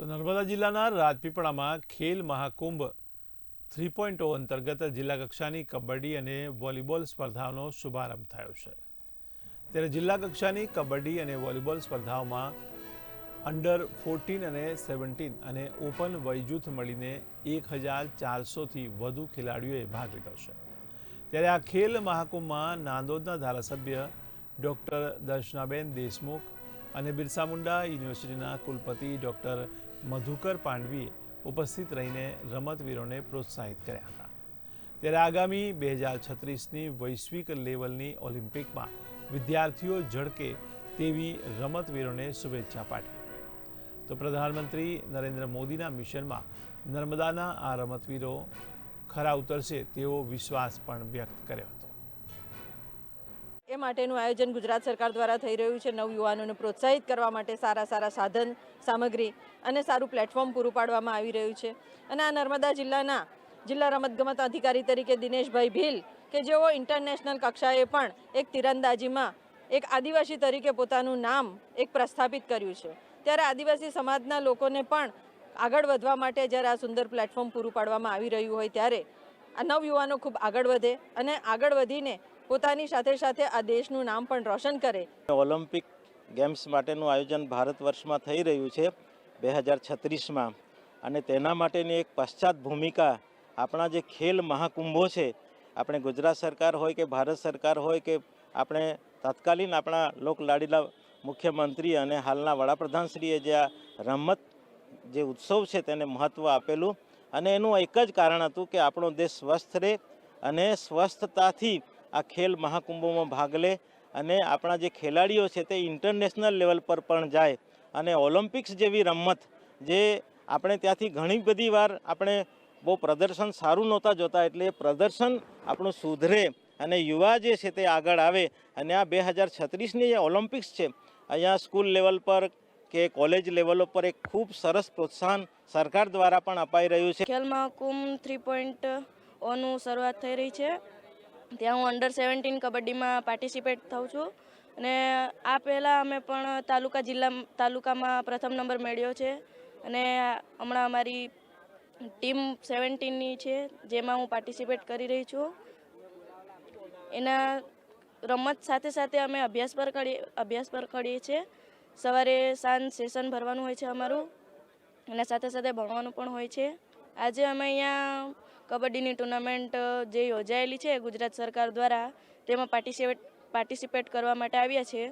તો નર્મદા જિલ્લાના રાજપીપળામાં ખેલ મહાકુંભ થ્રી પોઈન્ટ અંતર્ગત જિલ્લા કક્ષાની કબડ્ડી અને વોલીબોલ સ્પર્ધાનો શુભારંભ થયો છે. ત્યારે જિલ્લા કક્ષાની કબડ્ડી અને વોલીબોલ સ્પર્ધાઓમાં અંડર ફોર્ટીન અને સેવન્ટીન અને ઓપન વયજૂથ મળીને એક હજાર ચારસોથી વધુ ખેલાડીઓએ ભાગ લીધો છે. ત્યારે આ ખેલ મહાકુંભમાં નાંદોદના ધારાસભ્ય ડૉક્ટર દર્શનાબેન દેશમુખ અને બિરસા મુંડા યુનિવર્સિટીના કુલપતિ ડૉક્ટર મધુકર પાંડવીએ ઉપસ્થિત રહીને રમતવીરોને પ્રોત્સાહિત કર્યા હતા. ત્યારે આગામી બે હજાર છત્રીસની વૈશ્વિક લેવલની ઓલિમ્પિકમાં વિદ્યાર્થીઓ ઝળકે તેવી રમતવીરોને શુભેચ્છા પાઠવી. તો પ્રધાનમંત્રી નરેન્દ્ર મોદીના મિશનમાં નર્મદાના આ રમતવીરો ખરા ઉતરશે તેવો વિશ્વાસ પણ વ્યક્ત કર્યો. એ માટેનું આયોજન ગુજરાત સરકાર દ્વારા થઈ રહ્યું છે નવયુવાનોને પ્રોત્સાહિત કરવા માટે સારા સારા સાધન, સામગ્રી અને સારું પ્લેટફોર્મ પૂરું પાડવામાં આવી રહ્યું છે. અને આ નર્મદા જિલ્લાના જિલ્લા રમતગમત અધિકારી તરીકે દિનેશભાઈ ભીલ કે જેઓ ઇન્ટરનેશનલ કક્ષાએ પણ એક તીરંદાજીમાં, એક આદિવાસી તરીકે પોતાનું નામ એક પ્રસ્થાપિત કર્યું છે. ત્યારે આદિવાસી સમાજના લોકોને પણ આગળ વધવા માટે જ્યારે આ સુંદર પ્લેટફોર્મ પૂરું પાડવામાં આવી રહ્યું હોય ત્યારે આ નવયુવાનો ખૂબ આગળ વધે અને આગળ વધીને પોતાની સાથે સાથે આ દેશનું નામ પણ રોશન કરે. ઓલિમ્પિક ગેમ્સ માટેનું આયોજન ભારત વર્ષમાં થઈ રહ્યું છે બે હજાર છત્રીસમાં. અને તેના માટેની એક પશ્ચાત ભૂમિકા આપણા જે ખેલ મહાકુંભો છે, આપણે ગુજરાત સરકાર હોય કે ભારત સરકાર હોય કે આપણે તત્કાલીન આપણા લોકલાડીલા મુખ્યમંત્રી અને હાલના વડાપ્રધાનશ્રીએ જે આ રમત જે ઉત્સવ છે તેને મહત્ત્વ આપેલું. અને એનું એક જ કારણ હતું કે આપણો દેશ સ્વસ્થ રહે અને સ્વસ્થતાથી આ ખેલ મહાકુંભોમાં ભાગ લે અને આપણા જે ખેલાડીઓ છે તે ઇન્ટરનેશનલ લેવલ પર પણ જાય અને ઓલિમ્પિક્સ જેવી રમત જે આપણે ત્યાંથી ઘણી બધી વાર આપણે બહુ પ્રદર્શન સારું નહોતા જોતા એટલે એ પ્રદર્શન આપણું સુધરે અને યુવા જે છે તે આગળ આવે અને આ બે હજાર છત્રીસની જે ઓલિમ્પિક્સ છે, અહીંયા સ્કૂલ લેવલ પર કે કોલેજ લેવલ પર એક ખૂબ સરસ પ્રોત્સાહન સરકાર દ્વારા પણ અપાઈ રહ્યું છે. ખેલ મહાકુંભ થ્રી પોઈન્ટ ઓનું શરૂઆત થઈ રહી છે. ત્યાં હું અંડર સેવન્ટીન કબડ્ડીમાં પાર્ટિસિપેટ થઉં છું. અને આ પહેલાં અમે પણ તાલુકા જિલ્લા, તાલુકામાં પ્રથમ નંબર મેળવ્યો છે. અને હમણાં અમારી ટીમ સેવન્ટીનની છે, જેમાં હું પાર્ટિસિપેટ કરી રહી છું. એના રમત સાથે સાથે અમે અભ્યાસ પર કરીએ અભ્યાસ પર કરીએ છીએ સવારે સાંજ સેશન ભરવાનું હોય છે અમારું. અને સાથે સાથે ભણવાનું પણ હોય છે. આજે અમે અહીંયા કબડ્ડીની ટુર્નામેન્ટ જે યોજાયેલી છે ગુજરાત સરકાર દ્વારા, તેમાં પાર્ટિસિપેટ પાર્ટિસિપેટ કરવા માટે આવ્યા છીએ.